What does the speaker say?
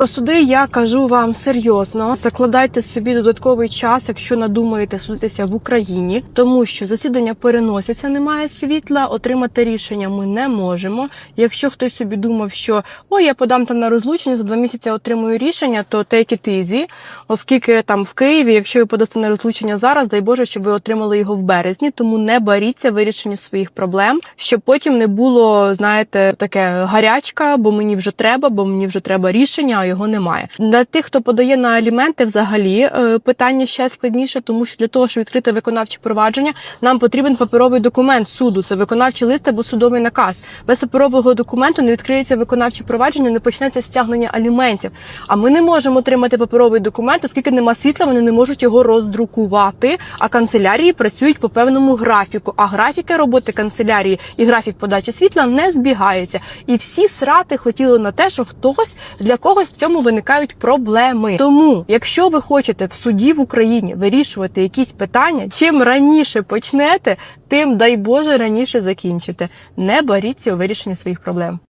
Про суди я кажу вам серйозно. Закладайте собі додатковий час, якщо надумаєте судитися в Україні, тому що засідання переносяться, немає світла. Отримати рішення ми не можемо. Якщо хтось собі думав, що ой, я подам там на розлучення за два місяці отримую рішення, то take it easy, оскільки там в Києві, якщо ви подасте на розлучення зараз, дай Боже, щоб ви отримали його в березні. Тому не боріться вирішення своїх проблем, щоб потім не було, знаєте, таке гарячка, бо мені вже треба, бо мені вже треба рішення, його немає. Для тих, хто подає на аліменти, взагалі е, питання ще складніше, тому що для того, щоб відкрити виконавче провадження, нам потрібен паперовий документ суду. Це виконавчий лист або судовий наказ. Без паперового документу не відкриється виконавче провадження, не почнеться стягнення аліментів. А ми не можемо отримати паперовий документ, оскільки нема світла, вони не можуть його роздрукувати. А канцелярії працюють по певному графіку. А графіки роботи канцелярії і графік подачі світла не збігаються. І всі срати хотіли на те, що хтось для когось цьому виникають проблеми. Тому, якщо ви хочете в суді в Україні вирішувати якісь питання, чим раніше почнете, тим дай Боже раніше закінчите. Не боріться у вирішенні своїх проблем.